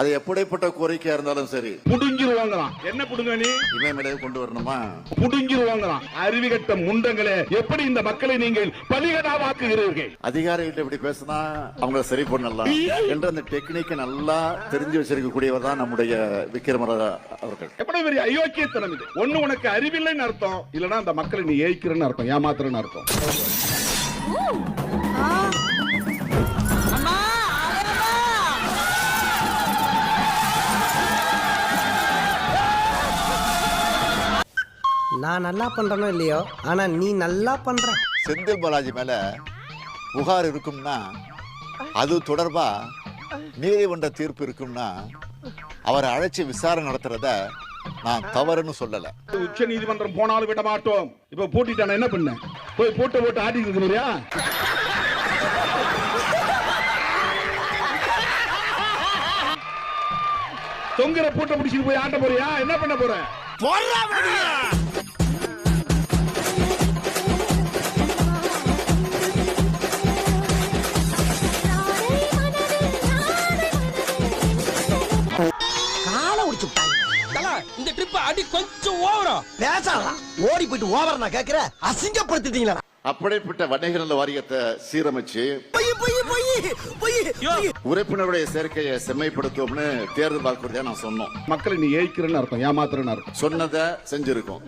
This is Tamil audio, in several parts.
அது எப்படிப்பட்ட கோரிக்கையா இருந்தாலும் சரி. புடுங்கிருவாங்களாம் என்ன புடுங்க நீ? இமயமலையை கொண்டு வரணுமா? புடுங்கிருவாங்களாம் அறிவிகட்ட முண்டங்களே எப்படி இந்த மக்களை நீங்கள் பலிகடாவாக்குகிறீர்கள்? அதிகாரிகிட்ட இப்படி பேசினா அவங்கள சரி பண்ணலாம். என்ற அந்த டெக்னிக்கை நல்லா தெரிஞ்சு வச்சிருக்கக்கூடியவர் தான் நம்முடைய விக்ரமரா அவர்கள். எப்படி பெரிய அயோக்கியத்தனம் இது. ஒண்ணு உனக்கு அறிவில்லைன்னு அர்த்தம். இல்லனா அந்த மக்களை நீ ஏய்க்கிறன்னு அர்த்தம் ஏமாத்துறன்னு அர்த்தம். நான் நல்லா பண்றேனோ இல்லையோ? ஆனா நீ நல்லா பண்ற. செந்தில் பாலாஜி மேல புகார் இருக்கும்னா அது தொடர்பா நீதிமன்ற தீர்ப்பு இருக்கும்னா அவரை அழைச்சி விசாரணை நடத்துறத நான் தவறுன்னு சொல்லல. உச்ச நீதிமன்றம் போனாலும் விட மாட்டோம். இப்ப பூட்டிட்டான என்ன பண்ண? போய் போட்டு போட்டு ஆடிட்டு இருக்கிறியா? தொங்குற பூட்டை பிடிச்சிட்டு போய் ஆட்ட போறியா? என்ன பண்ண போற? காலை கொஞ்சம் ஓவரா? பேசாதான் ஓடி போயிட்டு ஓவர நான் கேக்குற அசிங்கப்படுத்திட்டீங்களா? அப்படிப்பட்ட வணிக நல வாரியத்தை சீரமைச்சு பொய் பொய் பொய் பொய் உறுப்பினருடைய சேர்க்கையை செம்மைப்படுத்துவோம்னு தேர்தல் வாக்குறுதியா நான் சொன்னோம். மக்களை நீ ஏய்க்கிறன்னு அர்த்தம் ஏமாத்துறன்னு அர்த்தம். சொன்னதை செஞ்சிருக்கோம்.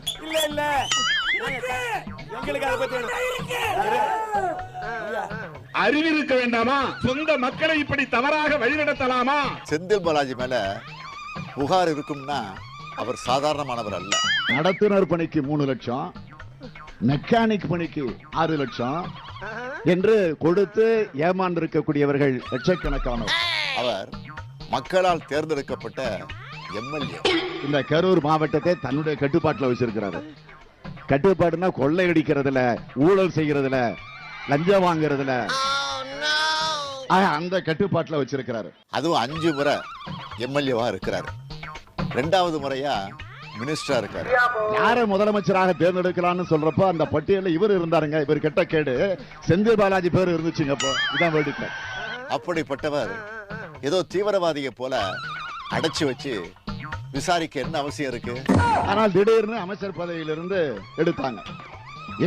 அறிவு இருக்க. வேண்டாமா? சொந்த மக்களை இப்படி தவறாக வழிநடத்தலாமா? செந்தில் பாலாஜி மேல புகார் இருக்கும்னா அவர் சாதாரணமானவர் அல்ல. நடத்துனர் பணிக்கு மூணு லட்சம் மெக்கானிக் பணிக்கு ஆறு லட்சம் என்று கொடுத்து ஏமாந்திருக்கக்கூடியவர்கள் லட்சக்கணக்கானோர். அவர் மக்களால் தேர்ந்தெடுக்கப்பட்ட எம்எல்ஏ. இந்த கரூர் மாவட்டத்தை தன்னுடைய கட்டுப்பாட்டில் வச்சிருக்கிறாரு. கட்டுப்பாடுனா கொள்ளையடிக்கிறதுல ஊழல் செய்யறதுல லஞ்சம் வாங்குறதுல. அந்த கட்டுப்பாட்டில் வச்சிருக்கிறாரு. அதுவும் அஞ்சு முறை எம்எல்ஏவா இருக்கிறாரு. ரெண்டாவது முறையா மினிஸ்டரா இருக்காரு. யாரை முதலமைச்சராக தேர்ந்தெடுக்கலாம்னு சொல்றப்போ அந்த பட்டியலில் இவர் இருந்தாருங்க. இவர் கெட்ட கேடு. செந்தில் பாலாஜி பேர் இருந்துச்சுங்க அப்போ இதான் வேடிக்கை அப்படிப்பட்டவர் ஏதோ தீவிரவாதியை போல அடைச்சு வச்சு விசாரிக்க என்ன அவசியம் இருக்கு? ஆனால் திடீர்னு அமைச்சர் பதவியிலிருந்து எடுத்தாங்க.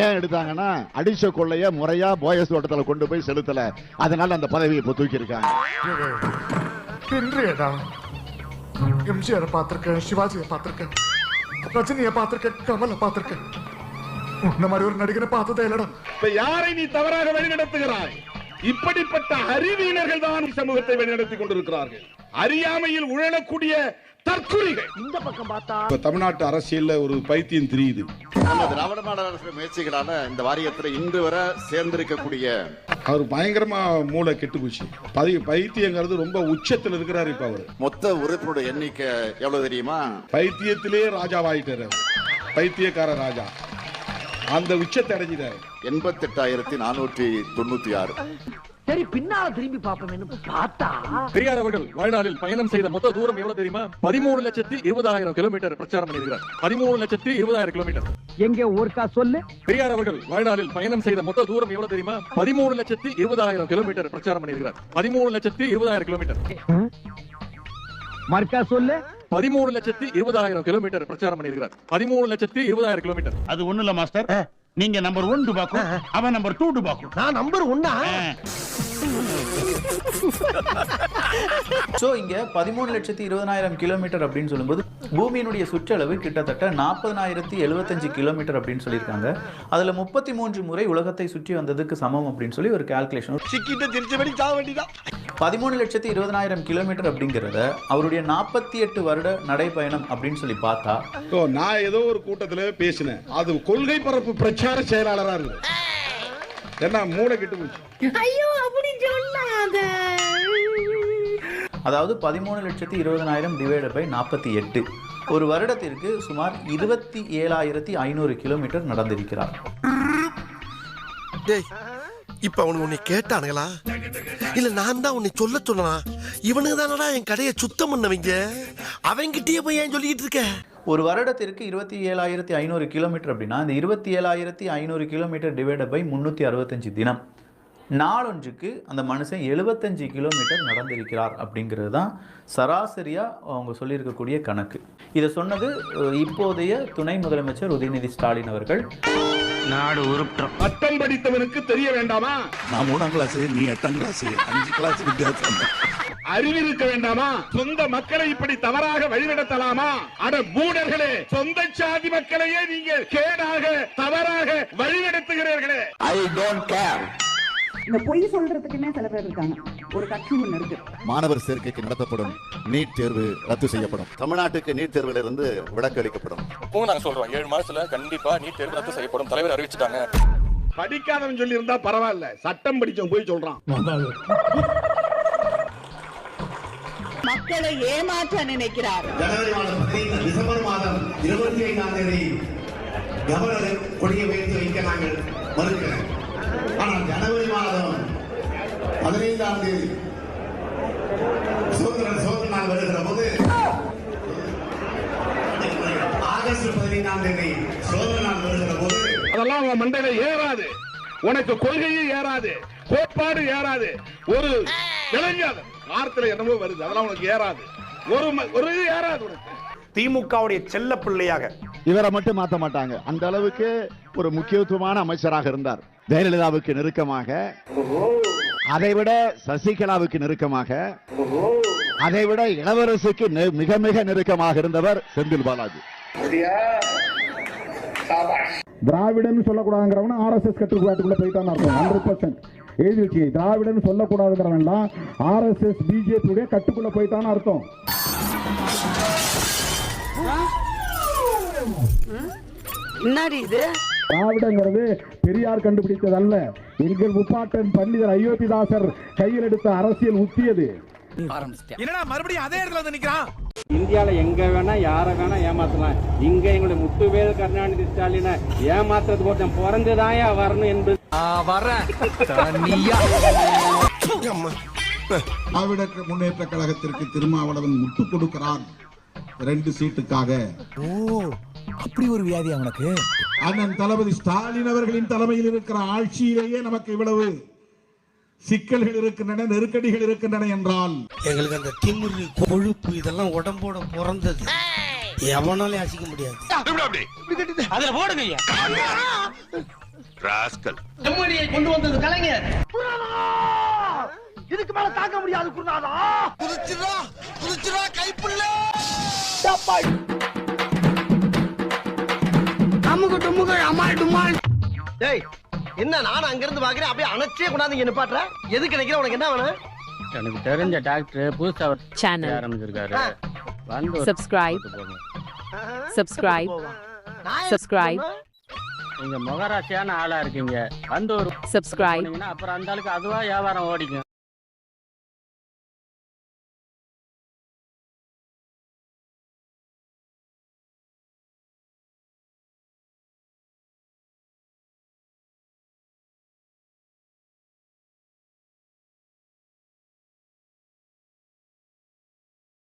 ஏன் எடுத்தாங்கன்னா அடிச்ச கொள்ளைய முறையா போயஸ் தோட்டத்துல கொண்டு போய் செலுத்தல. அதனால அந்த பதவியை இப்ப தூக்கி இருக்காங்க எம்ஜிஆரை பார்த்திருக்கேன் சிவாஜியை பார்த்திருக்கேன் ரஜினியை பார்த்திருக்கேன் கமலை பார்த்திருக்கேன். உன்ன மாதிரி ஒரு நடிகரை பார்த்ததே இல்லடா. இப்ப யாரை நீ தவறாக வழிநடத்துகிறாய்? இப்படிப்பட்ட அறிவியலர்கள் தான் சமூகத்தை வழிநடத்தி கொண்டிருக்கிறார்கள். அறியாமையில் உழலக்கூடிய தற்குறிகள் இந்த பக்கம் பார்த்தா இப்ப தமிழ்நாட்டு அரசியல்ல ஒரு பைத்தியம் தெரியுது. நம்ம திராவிட மாடல் அரசு முயற்சிகளால இந்த வாரியத்துல இன்று வரை சேர்ந்திருக்கக்கூடிய அவர் பயங்கரமா மூளை கெட்டு போச்சு. பதி பைத்தியங்கிறது ரொம்ப உச்சத்துல இருக்கிறாரு இப்ப அவர். மொத்த உறுப்பினருடைய எண்ணிக்கை எவ்வளவு தெரியுமா? பைத்தியத்திலே ராஜாவாயிட்டாரு அவர். பைத்தியக்கார ராஜா. அந்த உச்சத்தை அடைஞ்சிட்டாரு. எண்பத்தெட்டாயிரத்தி நானூற்றி தொண்ணூத்தி ஆறு. சரி பின்னால திரும்பி பாப்போமேனு பார்த்தா? பெரியார் அவர்கள் வாழ்நாளில் பயணம் செய்த மொத்த தூரம் எவ்வளவு தெரியுமா? பதிமூணு லட்சத்தி இருபதாயிரம் கிலோமீட்டர் பிரச்சாரம் பண்ணியிருக்கிறார் பதிமூணு லட்சத்தி இருபதாயிரம் கிலோமீட்டர். எங்க ஒருக்கா சொல்லு? பெரியார் அவர்கள் வாழ்நாளில் பயணம் செய்த மொத்த தூரம் எவ்வளவு தெரியுமா? பதிமூணு லட்சத்தி இருபதாயிரம் கிலோமீட்டர் பிரச்சாரம் பண்ணியிருக்கிறார் பதிமூணு லட்சத்தி இருபதாயிரம் கிலோமீட்டர். மறுக்கா சொல்லு? பதிமூணு லட்சத்தி இருபதாயிரம் கிலோமீட்டர் பிரச்சாரம் பண்ணியிருக்கிறார் பதிமூணு லட்சத்தி இருபதாயிரம் கிலோமீட்டர். அது ஒண்ணு இல்ல மாஸ்டர். நீங்க நம்பர் ஒன் டுபாக்கும் அவன் நம்பர் டூ டுபாக்கும் நான் நம்பர் ஒன்னா ஸோ இங்க பதிமூணு லட்சத்தி இருபதனாயிரம் கிலோமீட்டர் அப்படின்னு சொல்லும்போது பூமியினுடைய சுற்றளவு கிட்டத்தட்ட நாற்பதனாயிரத்தி எழுபத்தஞ்சு கிலோமீட்டர் அப்படின்னு சொல்லியிருக்காங்க. அதுல முப்பத்தி மூன்று முறை உலகத்தை சுற்றி வந்ததுக்கு சமம் அப்படின்னு சொல்லி ஒரு கால்குலேஷன் பதிமூணு லட்சத்தி இருபதனாயிரம் கிலோமீட்டர் அப்படிங்கிறத அவருடைய நாற்பத்தி எட்டு வருட நடைப்பயணம் அப்படின்னு சொல்லி பார்த்தா நான் ஏதோ ஒரு கூட்டத்துல பேசினேன். அது கொள்கை பரப்பு பிரச்சார செயலாளரா இருக்கு என்ன மூளை கெட்டு போச்சு. ஐயோ அப்படி சொல்லாத. அதாவது பதிமூணு லட்சத்தி இருபதனாயிரம் டிவைடட் பை நாற்பத்தி எட்டு. ஒரு வருடத்திற்கு சுமார் இருபத்தி ஏழாயிரத்தி ஐநூறு கிலோமீட்டர் நடந்திருக்கிறார். இப்ப அவனுக்கு உன்னை கேட்டானுங்களா? இல்ல நான் தான் உன்னை சொல்ல சொன்னா இவனுக்கு தானடா என் கடையை சுத்தம் பண்ணவங்க? அவன்கிட்டயே போய் ஏன் சொல்லிக்கிட்டு இருக்க? ஒரு வருடத்திற்கு இருபத்தி ஏழாயிரத்தி ஐநூறு கிலோமீட்டர் அப்படின்னா இந்த இருபத்தி ஏழாயிரத்தி ஐநூறு கிலோமீட்டர் டிவைடட் பை முந்நூற்றி அறுபத்தஞ்சு தினம். நாளொன்றுக்கு அந்த மனுஷன் எழுபத்தஞ்சு கிலோமீட்டர் நடந்திருக்கிறார் அப்படிங்கிறது தான் சராசரியாக அவங்க சொல்லியிருக்கக்கூடிய கணக்கு. இதை சொன்னது இப்போதைய துணை முதலமைச்சர் உதயநிதி ஸ்டாலின் அவர்கள். நாடு உருப்பிட்டோம் பட்டம் படித்தவனுக்கு தெரிய வேண்டாமா? நான் மூணாம் கிளாஸ் நீ எட்டாம் கிளாஸ் அஞ்சு கிளாஸ் வித்தியாசம். அறிவு இருக்க வேண்டாமா? சொந்த மக்களை இப்படி தவறாக வழிநடத்தலாமா? அட மூடர்களே சொந்த சாதி மக்களையே நீங்கள் கேடாக தவறாக வழிநடத்துகிறீர்களே. ஐ டோன்ட் கேர் இந்த பொய் சொல்றதுக்குன்னே சில பேர் இருக்காங்க. ஒரு கட்சி ஒண்ணு இருக்கு. மாணவர் சேர்க்கைக்கு நடத்தப்படும் நீட் தேர்வு ரத்து செய்யப்படும். தமிழ்நாட்டுக்கு நீட் தேர்விலிருந்து விலக்கு அளிக்கப்படும். இப்போ நாங்க சொல்றோம். ஏழு மாசத்துல கண்டிப்பா நீட் தேர்வு ரத்து செய்யப்படும். தலைவர் அறிவிச்சிட்டாங்க. படிக்காதவன் சொல்லி இருந்தா பரவாயில்ல. சட்டம் படிச்சவன் போய் சொல்றான். மக்களை ஏமாற்ற நினைக்கிறார். ஜனவரி மாதம் பதினைந்து டிசம்பர் மாதம் இருபத்தி ஐந்தாம் தேதி கவர்னர் கொடியை வைத்து வைக்க நாங்கள் மறுக்கிறேன் ஆனால் ஜனவரி மாதம் பதினைந்தாம் தேதி சுதந்திர சுதந்திர நாள் வருகிற போது ஆகஸ்ட் பதினைந்தாம் தேதி சுதந்திர நாள் வருகிற போது அதெல்லாம் உன் மண்டையில ஏறாது. உனக்கு கொள்கையும் ஏறாது. கோட்பாடு ஏறாது. ஒரு இளைஞர் வார்த்தையில என்னமோ வருது. அதெல்லாம் உனக்கு ஏறாது. ஒரு ஒரு ஏறாது உனக்கு. திமுகவுடைய செல்ல பிள்ளையாக. இவரை மட்டும் மாத்த மாட்டாங்க. அந்த அளவுக்கு ஒரு முக்கியத்துவமான அமைச்சராக இருந்தார். ஜெயலலிதாவுக்கு நெருக்கமாக. அதைவிட சசிகலாவுக்கு நெருக்கமாக. அதைவிட இளவரசுக்கு நெ- மிக மிக நெருக்கமாக இருந்தவர் செந்தில் பாலாஜி. திராவிடன் சொல்லக்கூடாதுங்கிறவன ஆர்எஸ்எஸ் கட்டுப்பாட்டுக்குள்ள போயிட்டான்னு அர்த்தம். ஹண்ட்ரட் பர்சன்ட் எழுதி வச்சு திராவிடன் சொல்லக்கூடாதுங்கிறவன்லாம் ஆர்எஸ்எஸ் பிஜேபியுடைய கட்டுக்குள்ள போயிட்டான்னு அர்த்தம். என்னடி இது? திராவிடங்கிறது பெரியார் கண்டுபிடித்தது அல்ல எங்கள் முப்பாட்டன் பண்டிதர் அயோத்திதாசர் கையில் எடுத்த அரசியல் உத்தியது. என்னடா மறுபடியும் அதே இடத்துல நிக்கிறான்? இந்தியால எங்க வேணா யார வேணா ஏமாத்தலாம். இங்க எங்களுடைய முத்துவேல் கருணாநிதி ஸ்டாலினை ஏமாத்துறதுக்கு ஒருத்தன் பிறந்துதாயா வரணும் என்பது திராவிட முன்னேற்ற கழகத்திற்கு திருமாவளவன் முட்டு கொடுக்கிறான். ரெண்டு சீட்டுக்காக. அப்படி ஒரு வியாதியா உனக்கு? அண்ணன் தளபதி ஸ்டாலின் அவர்களின் தலைமையில் இருக்கிற ஆட்சியிலேயே நமக்கு இவ்வளவு சிக்கல்கள் இருக்கின்றன நெருக்கடிகள் இருக்கின்றன என்றால். எங்களுக்கு அந்த திமிரு கொழுப்பு இதெல்லாம் உடம்போட பிறந்தது. எவனாலே அசிக்க முடியாது. அதுல போடுங்க கொண்டு வந்தது கலைஞர். இதுக்கு மேல தாங்க முடியாது குருநாதா! குதிச்சுடா குதிச்சுடா கைப்புள்ள! அமுகு டுமுகு அமால் டுமால். டேய் என்ன நான் அங்க இருந்து பாக்குறேன் அப்படியே அணைச்சே கொண்டாந்து இங்க எதுக்கு நினைக்கிற? உனக்கு என்ன வேணும்? எனக்கு தெரிஞ்ச டாக்டர் புதுசா சேனல் ஆரம்பிச்சிருக்காரு. வந்து சப்ஸ்கிரைப் சப்ஸ்கிரைப் சப்ஸ்கிரைப் நீங்க முகராசியான ஆளா இருக்கீங்க. வந்து ஒரு சப்ஸ்கிரைப் அப்புறம் அந்த ஆளுக்கு அதுவா வியாபாரம் ஓடிக்கும்.